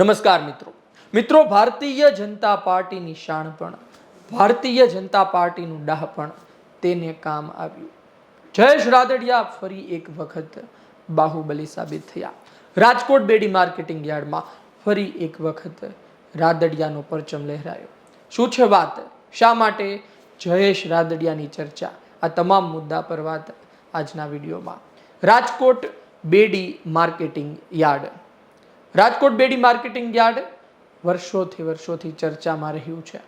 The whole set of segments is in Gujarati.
નમસ્કાર મિત્રો. મિત્રો, ભારતીય જનતા પાર્ટીની શાણપણ ભારતીય જનતા પાર્ટીનું ડાહપણ તેને કામ આવ્યું. જયેશ રાદડિયા ફરી એક વખત બાહુબલી સાબિત થયા. રાજકોટ બેડી માર્કેટિંગ યાર્ડમાં ફરી એક વખત રાદડિયાનો પરચમ લહેરાયો. શું છે વાત? શા માટે? જયેશ રાદડિયાની ચર્ચા. આ તમામ મુદ્દા પર વાત આજના વિડીયોમાં. Rajkot Bedi marketing yard. Rajkot Bedi marketing yard વર્ષોથી વર્ષોથી ચર્ચામાં રહ્યું છે.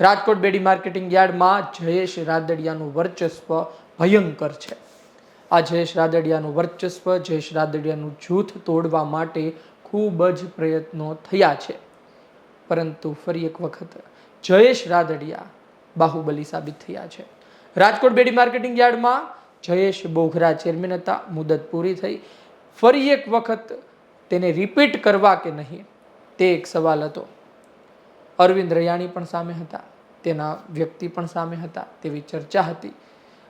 રાજકોટ બેડી માર્કેટિંગ યાર્ડમાં જયેશ રાદડિયાનું વર્ચસ્વ ભયંકર છે. આ જયેશ રાદડિયાનું વર્ચસ્વ, જયેશ રાદડિયાનું જૂથ તોડવા માટે ખૂબ જ પ્રયત્નો થયા છે. પરંતુ ફરી એક વખત જયેશ રાદડિયા બાહુબલી સાબિત થયા છે. રાજકોટ બેડી માર્કેટિંગ યાર્ડમાં જયેશ બોઘરા ચેરમેન હતા મુદત પૂરી થઈ. ફરી એક વખત તેને રિપીટ કરવા કે નહીં, તે એક સવાલ હતો. અરવિંદ રૈયાણી પણ સામે હતા, તેના વ્યક્તિ પણ સામે હતા, તેવી ચર્ચા હતી.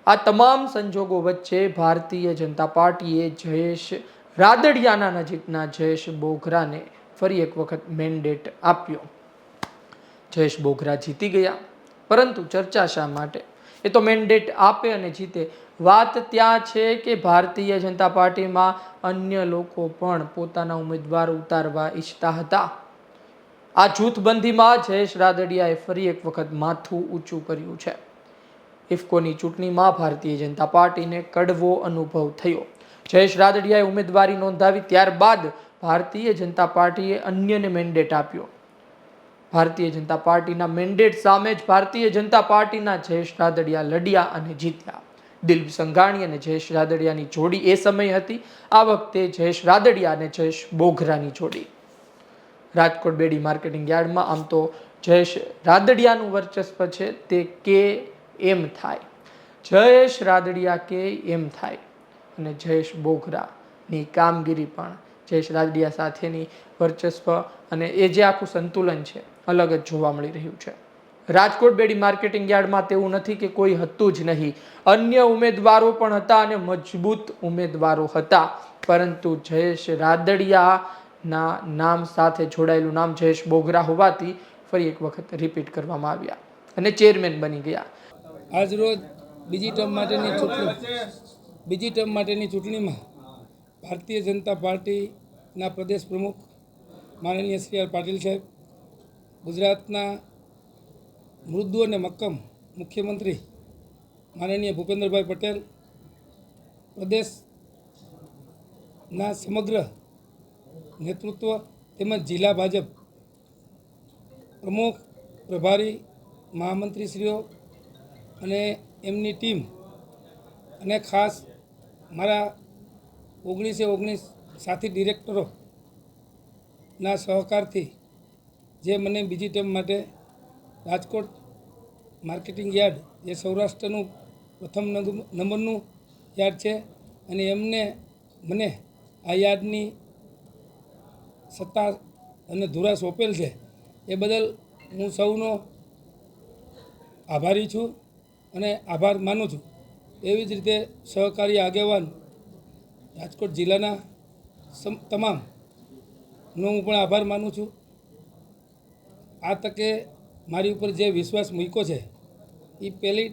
આ તમામ સંજોગો વચ્ચે ભારતીય જનતા પાર્ટીએ જયેશ રાદડિયાના નજીકના જયેશ બોઘરાને ફરી એક વખત મેન્ડેટ આપ્યો. જયેશ બોઘરા જીતી ગયા, પરંતુ ચર્ચા શા માટે? એ તો મેન્ડેટ આપે અને જીતે. વાત ત્યાં છે કે ભારતીય જનતા પાર્ટીમાં અન્ય લોકો પણ પોતાના ઉમેદવાર ઉતારવા ઈચ્છતા હતા. આ જૂથબંધીમાં જયેશ રાદડિયાએ ફરી એક વખત માથું ઊંચું કર્યું છે. ઇફકોની ચૂંટણીમાં ભારતીય જનતા પાર્ટીને કડવો અનુભવ થયો. જયેશ રાદડિયાએ ઉમેદવારી નોંધાવી ત્યારબાદ ભારતીય જનતા પાર્ટીએ અન્યને મેન્ડેટ આપ્યો. ભારતીય જનતા પાર્ટીના મેન્ડેટ સામે જ ભારતીય જનતા પાર્ટીના જયેશ રાદડિયા લડ્યા અને જીત્યા. દિલીપ સંઘાણી અને જયેશ રાદડિયાની જોડી એ સમય હતી. આ વખતે જયેશ રાદડિયા અને જયેશ બોઘરાની જોડી. રાજકોટ બેડી માર્કેટિંગ યાર્ડમાં આમ તો જયેશ રાદડિયાનું વર્ચસ્વ છે તે કે એમ થાય. જયેશ રાદડિયા કે એમ થાય. અને જયેશ બોઘરાની કામગીરી પણ જયેશ રાદડિયા સાથેની વર્ચસ્વ અને એ જે આખું સંતુલન છે, અલગ જ જોવા મળી રહ્યું છે. રાજકોટ બેડી માર્કેટિંગ યાર્ડમાં તેવું નથી કે કોઈ હતું જ નહીં. અન્ય ઉમેદવારો પણ હતા અને મજબૂત ઉમેદવારો હતા. પરંતુ જયેશ રાદડિયાના નામ સાથે જોડાયેલું નામ જયેશ બોગરા હોવાથી ફરી એક વખત રિપીટ કરવામાં આવ્યા અને ચેરમેન બની ગયા. આજ રોજ બીજી ટર્મ માટેની ચૂંટણી બીજી ટર્મ માટેની ચૂંટણીમાં ભારતીય જનતા પાર્ટીના પ્રદેશ પ્રમુખ માનનીય શ્રી આર પાટીલ સાહેબ, ગુજરાતના મૃદુ અને મક્કમ મુખ્યમંત્રી માનનીય ભૂપેન્દ્રભાઈ પટેલ, પ્રદેશના સમગ્ર નેતૃત્વ તેમજ જિલ્લા ભાજપ પ્રમુખ, પ્રભારી, મહામંત્રીશ્રીઓ અને એમની ટીમ અને ખાસ મારા ઓગણીસે ઓગણીસ સાથી ડિરેક્ટરોના સહકારથી જે મને બીજી ટીમ માટે રાજકોટ માર્કેટિંગ યાર્ડ, જે સૌરાષ્ટ્રનું પ્રથમ નંબરનું યાર્ડ છે. અને એમને મને આ યાર્ડની સત્તા અને ધુરા સોંપેલ છે. એ બદલ હું સૌનો આભારી છું અને આભાર માનું છું. એવી જ રીતે સહકારી આગેવાન રાજકોટ જિલ્લાના તમામનો હું પણ આભાર માનું છું. આ તકે મારી ઉપર જે વિશ્વાસ મૂક્યો છે એ પહેલી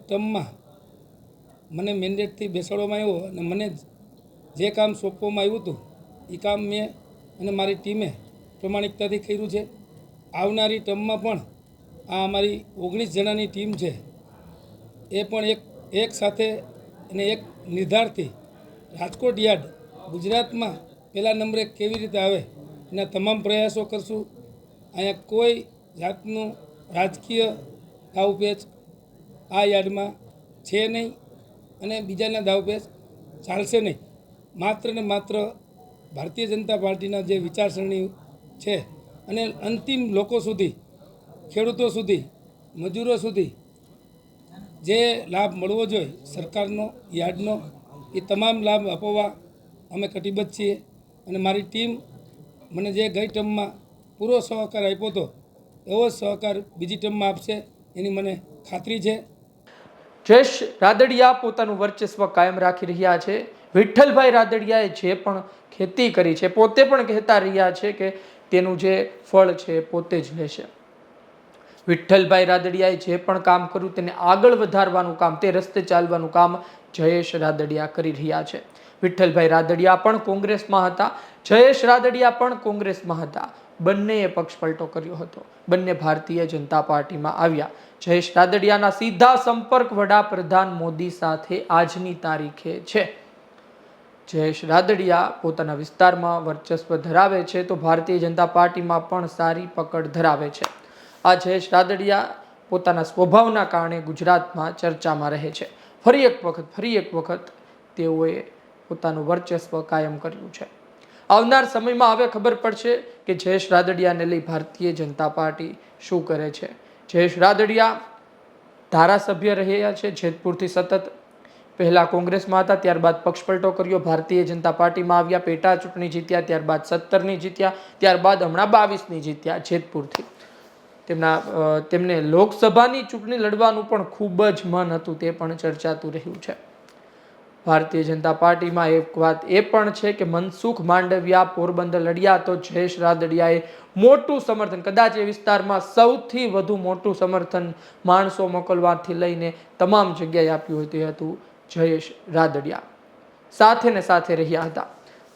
ટર્મમાં મને મેન્ડેટથી બેસાડવામાં આવ્યો અને મને જે કામ સોંપવામાં આવ્યું હતું એ કામ મેં અને મારી ટીમે પ્રમાણિકતાથી કર્યું છે. આવનારી ટર્મમાં પણ આ અમારી ઓગણીસ જણાની ટીમ છે. એ પણ એક એક સાથે અને એક નિર્ધારથી રાજકોટ યાર્ડ ગુજરાતમાં પહેલા નંબરે કેવી રીતે આવે એના તમામ પ્રયાસો કરશું. અહીંયા કોઈ જાતનું રાજકીય દાવપેચ આ યાર્ડમાં છે નહીં અને બીજાના દાવપેચ ચાલશે નહીં. માત્ર ને માત્ર ભારતીય જનતા પાર્ટીના જે વિચારસરણી છે અને અંતિમ લોકો સુધી, ખેડૂતો સુધી, મજૂરો સુધી જે લાભ મળવો જોઈએ સરકારનો, યાર્ડનો, એ તમામ લાભ અપાવવા અમે કટિબદ્ધ છીએ. અને મારી ટીમ મને જે ગઈ ટર્મમાં પૂરો સહકાર આપ્યો હતો એવો સહકાર બીજી ટર્મમાં આપશે, એની મને ખાતરી છે. જયેશ રાદડિયા પોતાનું વર્ચસ્વ કાયમ રાખી રહ્યા છે. વિઠ્ઠલભાઈ રાદડિયાએ જે પણ ખેતી કરી છે, પોતે પણ કહેતા રહ્યા છે કે તેનું જે ફળ છે પોતે જ લેશે. વિઠ્ઠલભાઈ રાદડિયાએ જે પણ કામ કર્યું તેને આગળ વધારવાનું કામ, તે રસ્તે ચાલવાનું કામ જયેશ રાદડિયા કરી રહ્યા છે. વિઠ્ઠલભાઈ રાદડિયા પણ કોંગ્રેસમાં હતા, જયેશ રાદડિયા પણ કોંગ્રેસમાં હતા. બંનેએ પક્ષ પલટો કર્યો હતો. બંને ભારતીય જનતા પાર્ટીમાં આવ્યા. જયેશ રાદડિયાના સીધા સંપર્ક વડાપ્રધાન મોદી સાથે આજની તારીખે છે. જયેશ રાદડિયા પોતાના વિસ્તારમાં વર્ચસ્વ ધરાવે છે તો ભારતીય જનતા પાર્ટીમાં પણ સારી પકડ ધરાવે છે. આ જયેશ રાદડિયા પોતાના સ્વભાવના કારણે ગુજરાતમાં ચર્ચામાં રહે છે. ફરી એક વખત, ફરી એક વખત તેઓએ પોતાનું વર્ચસ્વ કાયમ કર્યું છે. આવનાર સમયમાં હવે ખબર પડશે કે જયેશ રાદડિયાને લઈ ભારતીય જનતા પાર્ટી શું કરે છે. જયેશ રાદડિયા ધારાસભ્ય રહ્યા છે જેતપુરથી સતત. પહેલા કોંગ્રેસમાં હતા, ત્યારબાદ પક્ષપલટો કર્યો, ભારતીય જનતા પાર્ટીમાં આવ્યા, પેટા ચૂંટણી જીત્યા, ત્યારબાદ સત્તરની જીત્યા, ત્યારબાદ હમણાં બાવીસની જીત્યા જેતપુરથી. તેમના તેમને લોકસભાની ચૂંટણી લડવાનું પણ ખૂબ જ મન હતું, તે પણ ચર્ચાતું રહ્યું છે. ભારતીય જનતા પાર્ટીમાં એક વાત એ પણ છે કે મનસુખ માંડવિયા પોરબંદર લડ્યા તો જયેશ રાદડિયાએ મોટું સમર્થન, કદાચ એ વિસ્તારમાં સૌથી વધુ મોટું સમર્થન માણસો મોકલવાથી લઈને તમામ જગ્યાએ આપ્યું હતું તે હતું જયેશ રાદડિયા. સાથે ને સાથે રહ્યા હતા.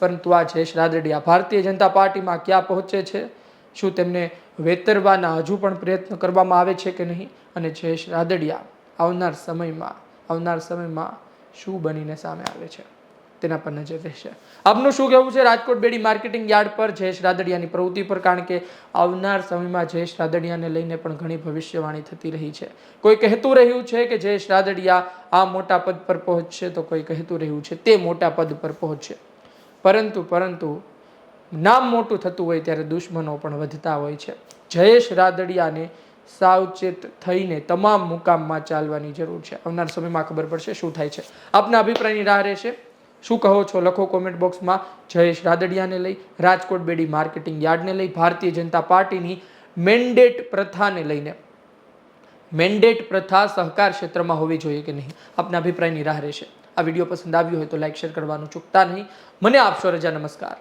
પરંતુ આ જયેશ રાદડિયા ભારતીય જનતા પાર્ટીમાં ક્યાં પહોંચે છે? શું તેમને વેતરવાના હજુ પણ પ્રયત્ન કરવામાં આવે છે કે નહીં? અને જયેશ રાદડિયા આવનાર સમયમાં આવનાર સમયમાં શું બનીને સામે આવે છે? તેના પર નજર રહેશે. આપનું શું કહેવું છે? રાજકોટ બેડી માર્કેટિંગ યાર્ડ પર જયેશ રાદડિયાની પ્રવૃત્તિ પર કારણ કે આવનાર સમયમાં જયેશ રાદડિયાને લઈને પણ ઘણી ભવિષ્યવાણી થતી રહી છે. કોઈ કહેતું રહ્યું છે કે જયેશ રાદડિયા આ મોટા પદ પર પહોંચશે? તો કોઈ કહેતું રહ્યું છે તે મોટા પદ પર પહોંચશે. પરંતુ પરંતુ, નામ મોટું થતું હોય ત્યારે દુશ્મનો પણ વધતા હોય છે. જયેશ રાદડિયાને સાવચેત થઈને તમામ મુકામમાં ચાલવાની જરૂર છે. આવનાર સમયમાં ખબર પડશે શું થાય છે. આપના અભિપ્રાયની રાહ રહેશે. શું કહો છો? લખો કોમેન્ટ બોક્સમાં જયેશ રાદડિયાને લઈ, રાજકોટ બેડી માર્કેટિંગ યાર્ડને લઈ, ભારતીય જનતા પાર્ટીની મેન્ડેટ પ્રથાને લઈને. મેન્ડેટ પ્રથા સહકાર ક્ષેત્રમાં હોવી જોઈએ કે નહીં? આપના અભિપ્રાયની રાહ રહેશે. આ વીડિયો પસંદ આવ્યો હોય તો લાઇક શેર કરવાનું ચૂકતા નહીં. મને આપશો રજા. નમસ્કાર.